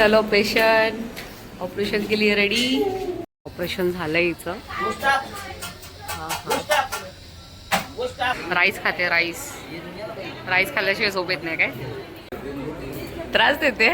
चलो patient operation के लिए ready operation झालंय हिचं राईस खाते राईस राईस खाल्ल्याशिवाय झोप येत नाही काय? त्रास देते.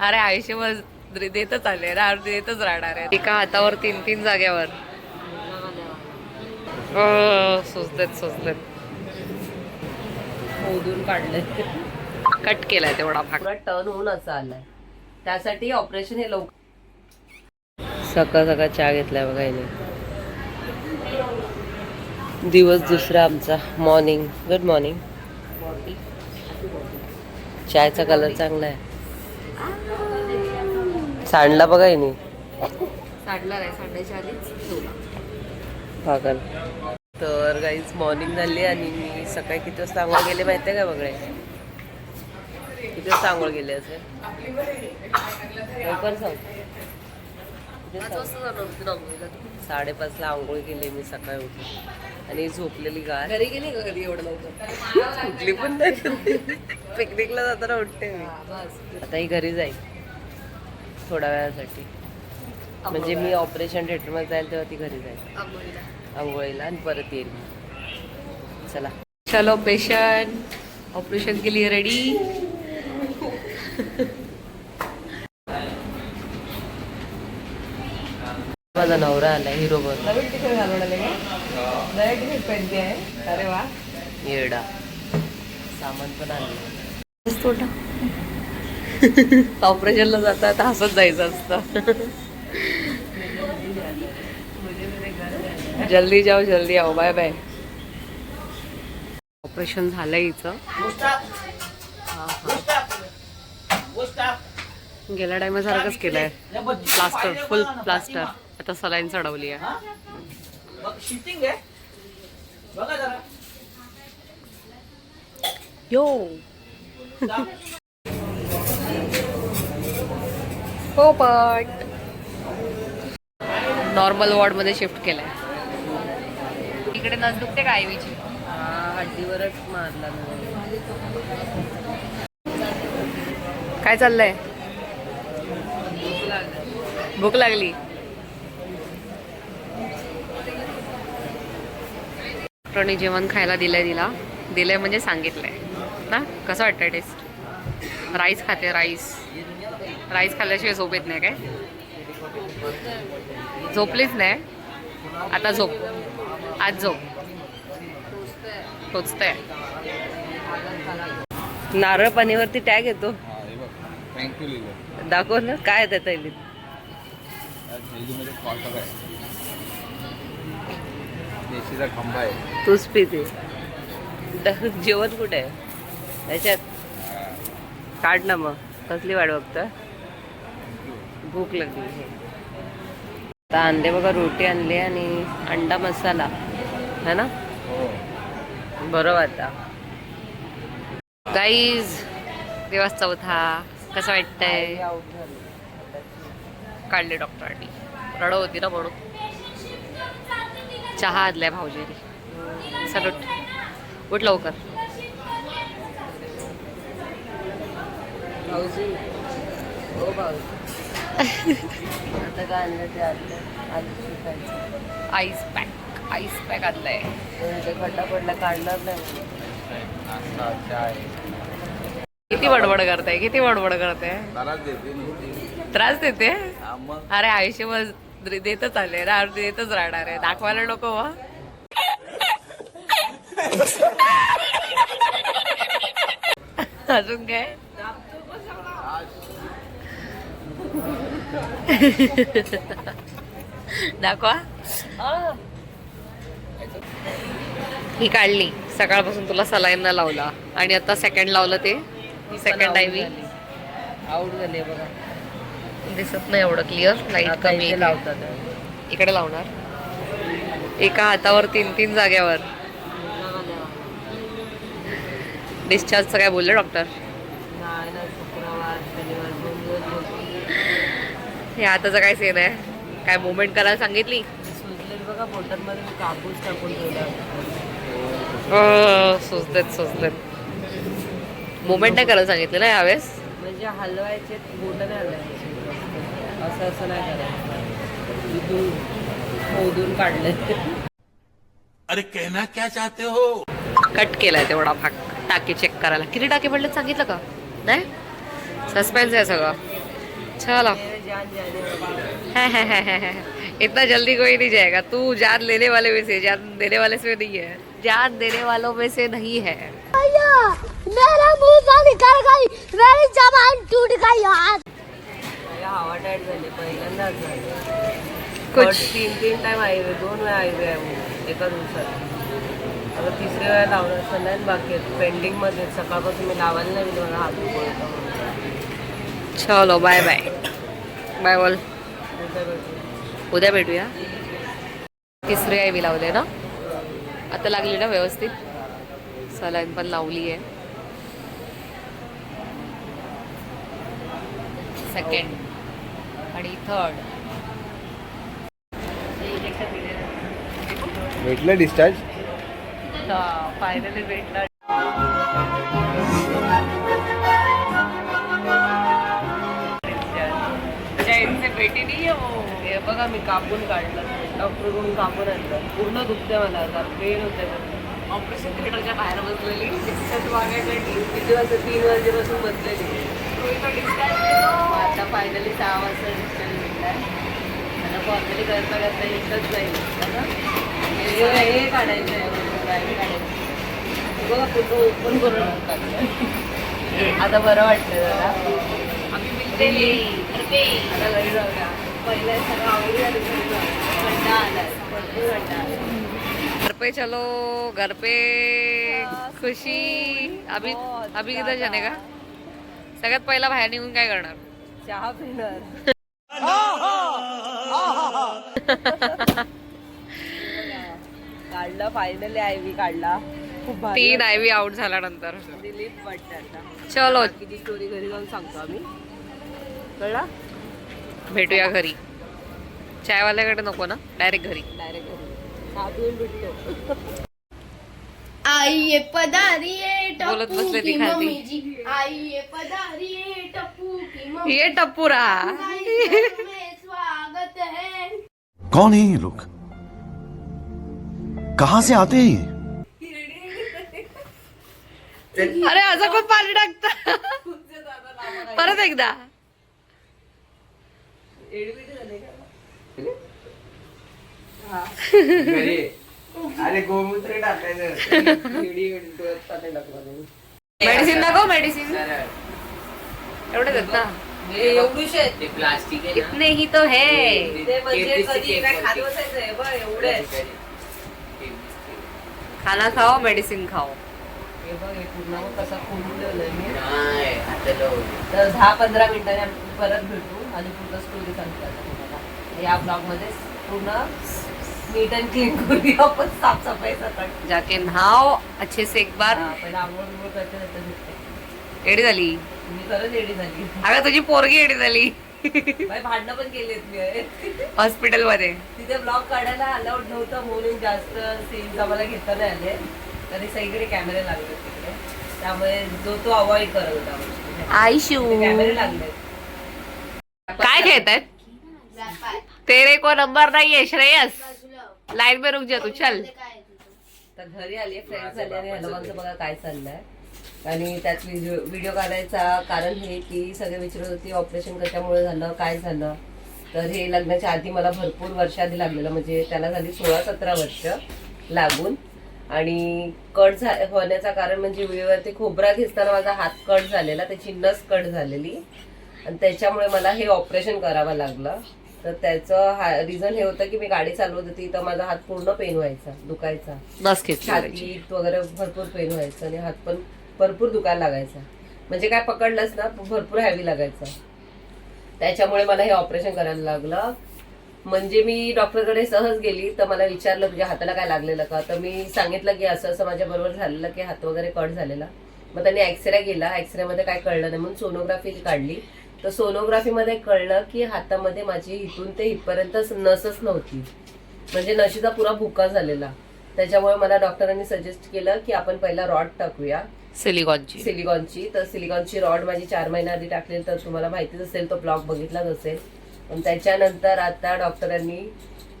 अरे आयुष्यभर देतच आले. देतच राहणार आहे. एका हातावर तीन तीन जाग्यावर. अं, सुचदेत सुचदेत मोदून काढलंय. कट केलाय तेवढा भाग. टर्न होऊन असं आलाय. त्यासाठी ऑपरेशन हे लवकर सकाळ सकाळ चहा घेतलाय बघा हिने. दिवस दुसरा आमचा. मॉर्निंग गुड मॉर्निंग चायचा कलर चांगला आहे. सांडला बघा हिने. काढला नाही सांडायच्या आधीच पागल. तर गाईज मॉर्निंग झाली आणि मी सकाळी किती वाजता आंघोळ गेले माहिती आहे का बघणे वाजता आंघोळ गेले असे. लवकर सांग? साडेपाचला आंघोळ केली मी सकाळी उठून. आणि झोपलेली गाय घरी गेली का कधी एवढं लवकर? उठली पण नाही पिकनिकला जाताना उठते मी. आता ही घरी जाईल. थोड्या वेळासाठी. म्हणजे मी ऑपरेशन थिएटरमध्ये जाईल तेव्हा ती घरी जाईल. आंघोळीला. आणि परत येईल चला. चलो पेशंट ऑपरेशन के लिए रेडी. माझा नवरा आला हिरो बन नवीन टिकट पेंटी आहे. अरे वा. येडा. सामान पण आणलं. ऑपरेशनला जाता तर हसत जायचं असतं. जल्दी जाओ जल्दी आओ बाय बाय ऑपरेशन झालंय हिचं गेल्या टायमासारखंच केलंय. प्लास्टर फुल प्लास्टर आता सलाईन चढवली आहे. यो. हो पट नॉर्मल वॉर्डमध्ये शिफ्ट केलंय. इकडे नस दुखते का आयवीची हड्डीवरच मारला काय चाललंय? भूक लागली. डॉक्टरने जेवण खायला दिलंय तिला. दिलंय म्हणजे सांगितलंय. ना? कसं वाटतंय टेस्ट राईस खाते राईस राईस खाल्ल्याशिवाय झोप येत नाही काय? झोपलीच नाही. आता झोप. आज झोप. टोचतंय. नारळ पाणीवरती टॅग येतो. दाखव ना काय आहे त्यात हेल्दीमध्ये कॉटक आहे देशीचा खंबा आहे. तूच पिते. जेवण कुठे आहे? त्याच्यात काढ ना मग. कसली वाट बघतं भूक लागली. आता आणले बघा रोटी आणली आणि अंडा मसाला. है ना? हो. बरं आता गाईज दिवस चौथा. कसं वाटतंय? काढले डॉक्टरांनी. रड होती ना म्हणून. चहा आणलाय भाऊजीनी. चल उठ उठ लवकर. भाऊजी हो भाऊजी. आता काय आणलं ते आणलं. आईस पॅक आईस पॅक आणलाय. ते खड्डा पडला काढणार नाही. किती बडबड करताय किती बडबड नुसती त्रास देते हा अरे आयुष्यभर दे- देतच आले. देतच राहणार आहे. दाखवायला नको वा अजून काय? दाखवा. ही काढली. सकाळपासून तुला सलाईन लावला. आणि आता सेकंड लावलं ते. सेकंड आयवी आऊट झाले. बघा. दिसत नाही एवढं क्लिअर लाइट कमी. लावतात. इकडे लावणार. एका हातावर तीन तीन जागेवर डिस्चार्जचं काय बोलले डॉक्टर नाही. हे हाताचं काय सेन आहे? काय मुवमेंट करायला सांगितली? बघा बोटांमध्ये कापूस टाकून ठेवला. सुचलेत सुचलेत. मुवमेंट नाही करायला सांगितलं ना यावेळेस? म्हणजे हलवायचे बोटाने हलवायचे. असं असं नाही करायचं. इथून खोदून काढले अरे कहना क्या चाहते हो? कट केलाय तेवढा भाग टाके चेक करायला. किती टाके पडले सांगितलं का? नाही? सस्पेन्स आहे सगळं. चलो. है, है, है, है, है। इतना जल्दी कोई नहीं जाएगा. तू जान लेने वाले में से जान देने वाले से नहीं है. जान देने वालों में से नहीं है. मेरा मुँह निकल गई। मेरी जबान टूट गई यार हवा टाईट झाली पहिल्यांदाच झाली. तीन तीन टाइम हायवे दोन वेळा हायवे आहे एका दिवसात. आता तिसऱ्या वेळा लावणार संध्याकाळी बाकी आहेत पेंडिंगमध्ये आहेत. सकाळपासून मी लावायला नाही मला हात म्हणून. चलो बाय बाय बाय बोल उद्या भेटू. उद्या भेटूया. तिसरी आय बी लावले ना? आता लागली ना व्यवस्थित? सलाईन पण लावली आहे. सेकंड आणि थर्ड भेटलं डिस्चार्ज फायनली भेटला. भेटी नाही हो. हे बघा मी कापून काढलं. डॉक्टरकडून कापून आणलं. पूर्ण दुखते मला आता पेन होते ऑपरेशन थिएटरच्या बाहेर बसलेली. किती वाजता तीन वाजेपासून बसलेली. फायनली सहा वाजता डिस्चार्ज भेटलाय आता फॉर्मली करता करता येतच नाही आता हे काढायचं आहे. काढायचं बघा पूर्ण ओपन करून टाकलं आता बरं वाटतं जरा. आता घरी जाऊया पहिल्या सगळं आवडी झाली कंटाळा आलाय भरपूर. घर पे चलो. घर पे खुशी अभी अभी किधर जाने का? सगळ्यात पहिला बाहेर निघून काय करणार? चहा पिणार. काढला फायनली आय व्ही काढला. खूप भारी तीन आय व्ही आउट झाल्यानंतर. दिलीप वाटतं आता. चलो. किती स्टोरी घरी जाऊन सांगतो आम्ही. कळला? भेटूया घरी. चायवाल्याकडे नको ना? डायरेक्ट घरी. डायरेक्ट घरी. चहा पिऊन भेटतो. आइए पधारिए बोलत टप्पू बसले ती की खाली. मम्मी जी आइए पधारिए टप्पू की मम्मी ये है कौन है ये लोग? कहां से आते हैं ये? अरे असं खूप पाणी टाकत परत एकदा। अरे गोमूत्र टाकायचं मेडिसिन दाखव मेडिसिन. एवढे आहेत ना. एवढीच आहेत ते प्लास्टिक आहे ना. इतने ही तो है. ते म्हणजे केक कधी केक काय खात केक. बसायचं आहे बघ एवढे आहेत. खाना खाओ मेडिसिन खाओ. हे बघ हे पूर्ण कसा मी. नाही आता लावू. तर दहा पंधरा मिनिटांनी परत भेटू आणि पूर्ण स्टोरी सांगतो आता तुम्हाला. या ब्लॉगमध्ये पूर्ण नीट अँड क्लीन करूया आपण. साफसफाई सकाळी जाके नहाओ अच्छे से एक बार. पहिला आंघोळ बिंघोळ करते नंतर भेटते. एडी झाली? मी खरंच एडी झाली. अगं तुझी पोरगी एडी झाली. बाई भांडणं पण केलीत मी. हॉस्पिटलमध्ये तिथे ब्लॉग काढायला अलाउड नव्हतं म्हणून जास्त सीन्स आम्हाला घेता नाही आले. तरी सगळीकडे कॅमेरे लागले तिकडे. त्यामुळे जो तो अवॉइड करत होता आयशू कॅमेरे लागले. काय खेळतायत तेरे को नंबर नाही आहे श्रेयस. लाईन में रुक जा तू चल. तर घरी आली फ्रेंड्स आले आणि हनुमानचं बघा काय चाललंय. आणि त्यात व्हिडिओ व्हिडिओ काढायचा कारण हे की सगळे विचारत होती ऑपरेशन कशामुळे झालं काय झालं? तर हे लग्नाच्या आधी मला भरपूर वर्ष आधी लागलेलं म्हणजे त्याला झाली सोळा सतरा वर्ष लागून. आणि कट झा होण्याचं कारण म्हणजे व्हिडिओवरती खोबरा घेताना माझा हात कट झालेला त्याची नस कट झालेली. आणि त्याच्यामुळे मला हे ऑपरेशन करावं लागलं. तर त्याचं हा रिझन हे होतं की मी गाडी चालवत होती तर माझा हात पूर्ण पेन व्हायचा दुखायचा. छातीत वगैरे भरपूर पेन व्हायचं आणि हात पण भरपूर दुकान लागायचा. म्हणजे काय पकडलंच ना भरपूर हॅवी लागायचं. त्याच्यामुळे मला हे ऑपरेशन करायला लागलं. म्हणजे मी डॉक्टरकडे सहज गेली तर मला विचारलं तुझ्या हाताला काय लागलेलं का? तर मी सांगितलं की असं असं माझ्या बरोबर झालेलं की हात वगैरे कट झालेला. मग त्यांनी एक्सरे केला. एक्सरे मध्ये काय कळलं नाही. म्हणून सोनोग्राफी काढली. तर सोनोग्राफी मध्ये कळलं की हातामध्ये माझी इथून ते इथपर्यंत नसच नव्हती. म्हणजे नशीचा पुरा भुका झालेला. त्याच्यामुळे मला डॉक्टरांनी सजेस्ट केलं की आपण पहिला रॉड टाकूया. सिलिकॉनची. सिलिकॉनची. तर सिलिकॉनची रॉड माझी चार महिन्या आधी टाकलेली तर तुम्हाला माहितीच असेल तो ब्लॉग बघितलाच असेल पण त्याच्यानंतर आता डॉक्टरांनी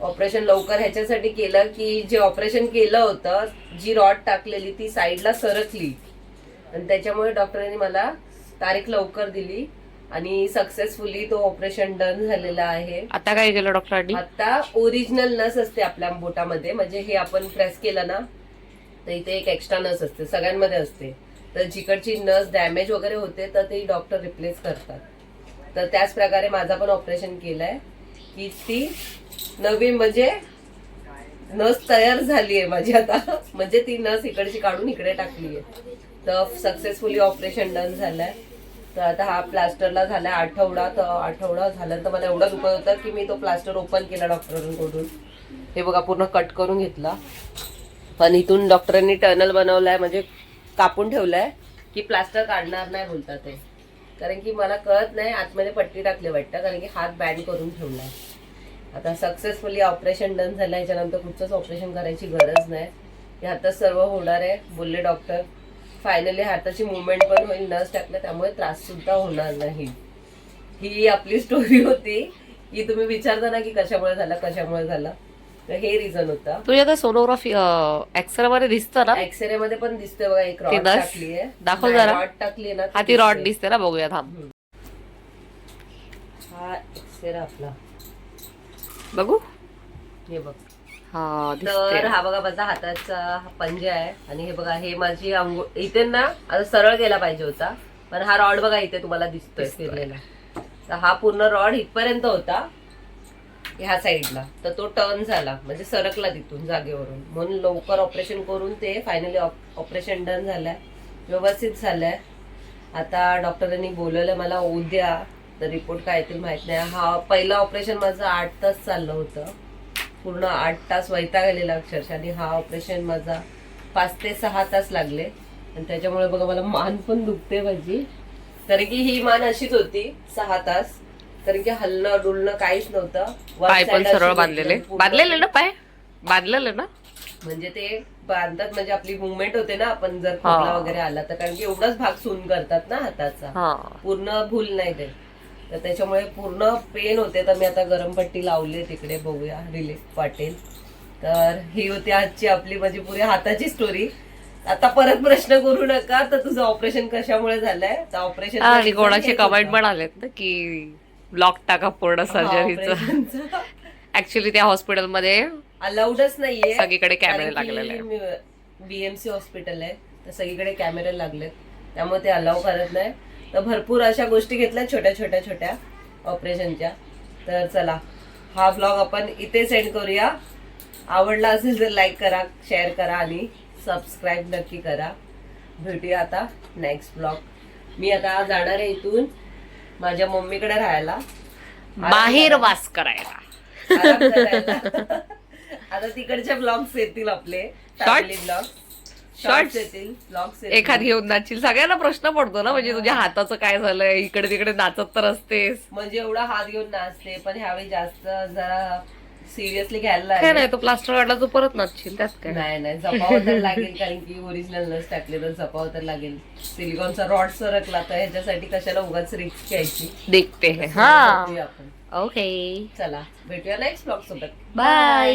ऑपरेशन लवकर ह्याच्यासाठी केलं की जे ऑपरेशन केलं होतं जी रॉड टाकलेली ती साईडला सरकली. आणि त्याच्यामुळे डॉक्टरांनी मला तारीख लवकर दिली आणि सक्सेसफुली तो ऑपरेशन डन झालेला आहे. आता काय केलं डॉक्टरांनी? आता ओरिजिनल नस असते आपल्या बोटामध्ये. म्हणजे हे आपण प्रेस केलं ना तर इथे एक एक्स्ट्रा नस असते सगळ्यांमध्ये असते. तर जिकडची नस डॅमेज वगैरे होते तर ते डॉक्टर रिप्लेस करतात. तर त्याच प्रकारे माझा पण ऑपरेशन केलं आहे की ती नवीन म्हणजे नस तयार झाली आहे माझी आता. म्हणजे ती नस इकडची काढून इकडे टाकली आहे तर सक्सेसफुली ऑपरेशन डन झालं आहे तर आता हा प्लास्टरला झाला आठवडा तर आठवडा झाल्यानंतर मला एवढा दुखत होता की मी तो प्लास्टर ओपन केला डॉक्टरांकडून हे बघा पूर्ण कट करून घेतला. पण इथून डॉक्टरांनी टर्नल बनवलाय म्हणजे कापून ठेवलाय की प्लास्टर काढणार नाही बोलतात ते. कारण की मला कळत नाही आतमध्ये पट्टी टाकली वाटतं कारण की हात बँड करून ठेवलाय. आता सक्सेसफुली ऑपरेशन डन झालं याच्यानंतर कुठचंच ऑपरेशन करायची गरज नाही. हे हातात सर्व होणार आहे बोलले डॉक्टर फायनली हाताची मुवमेंट पण होईल नस टाकलं त्यामुळे त्रास सुद्धा होणार नाही. ही आपली स्टोरी होती की तुम्ही विचारता ना की कशामुळे झालं कशामुळे झालं. तर हे रिझन होतं. तुझ्या आता सोनोग्राफी एक्सरे मध्ये दिसतं ना? एक्सरे मध्ये पण दिसते बघा एक रॉड? टाकली आहे. दाखव जरा. रॉड टाकली ना हा ती रॉड दिसते ना बघूया थांब. हा एक्सरे आपला. बघू. हे बघ. हा तर दिसते हा बघा माझा हाताचा हा पंजा आहे. आणि हे बघा हे माझी अंघोळ इथे ना आता सरळ गेला पाहिजे होता. पण हा रॉड बघा इथे तुम्हाला दिसतोय फिरलेला. तर हा पूर्ण रॉड इथपर्यंत होता. ह्या साईडला. तर तो टर्न झाला. म्हणजे सरकला तिथून जागेवरून. म्हणून लवकर ऑपरेशन करून ते फायनली ऑपरेशन डन झालंय. व्यवस्थित झालंय. आता डॉक्टरांनी बोलवलं मला उद्या तर रिपोर्ट काय येतील माहीत नाही. हा पहिलं ऑपरेशन माझं आठ तास चाललं होतं. पूर्ण आठ तास वैताग आलेला अक्षरशः. आणि हा ऑपरेशन माझा पाच ते सहा तास लागले. आणि त्याच्यामुळे बघा मला मान पण दुखते माझी. कारण की ही मान अशीच होती सहा तास. कारण की हलणं डुलणं काहीच नव्हतं. पाय पण सरळ बांधलेले. पूर्ण- बांधलेले ना पाय? बांधलेले ना? म्हणजे ते बांधतात म्हणजे आपली मुवमेंट होते ना आपण जर. खोकला वगैरे आला तर. कारण की एवढाच भाग सून करतात ना हाताचा. पूर्ण भूल नाही ते. तर त्याच्यामुळे पूर्ण पेन होते तर मी आता गरम पट्टी लावली तिकडे बघूया रिलीफ वाटेल तर ही होती आजची आपली म्हणजे पुरी हाताची स्टोरी आता परत प्रश्न करू नका. तर तुझं ऑपरेशन कशामुळे झालंय? तर ऑपरेशन कोणाचे कमेंट पण आलेत ना की ब्लॉक टाका पूर्ण सर्जरीचं. ऍक्च्युली त्या हॉस्पिटलमध्ये अलाउडच नाहीये सगळीकडे कॅमेरे लागलेले बीएमसी हॉस्पिटल आहे तर सगळीकडे कॅमेरे लागलेत. त्यामुळे ते अलाउ करत नाही. तर भरपूर अशा गोष्टी घेतल्या छोट्या छोट्या छोट्या ऑपरेशनच्या तर चला हा ब्लॉग आपण इथे सेंड करूया. आवडला असेल तर लाईक करा शेअर करा आणि सबस्क्राईब नक्की करा. भेटूया आता नेक्स्ट ब्लॉग मी आता जाणार आहे इथून. माझ्या मम्मीकडे राहायला. बाहेर वास करायला. आता तिकडचे ब्लॉग्स येतील आपले. फॅमिली ब्लॉग शॉर्ट्स येतील ब्लॉग्स एखाद घेऊन नाचील सगळ्यांना प्रश्न पडतो ना म्हणजे तुझ्या हाताचं काय झालंय? इकडे तिकडे नाचत तर असतेस. म्हणजे एवढा हात घेऊन नाचते पण ह्यावेळी जास्त जरा सिरियसली घ्यायला काय. नाही तो प्लास्टर काढला तू परत नाचशील त्यात काय? नाही नाही जपावं तर लागेल कारण की ओरिजिनल नस टाकले तर जपावं तर लागेल. सिलिकॉनचा रॉड सरकला तर ह्याच्यासाठी कशाला उगाच रिक्स घ्यायची? देखते है हा. आपण. ओके चला भेटूया नेक्स्ट ब्लॉग सोबत. बाय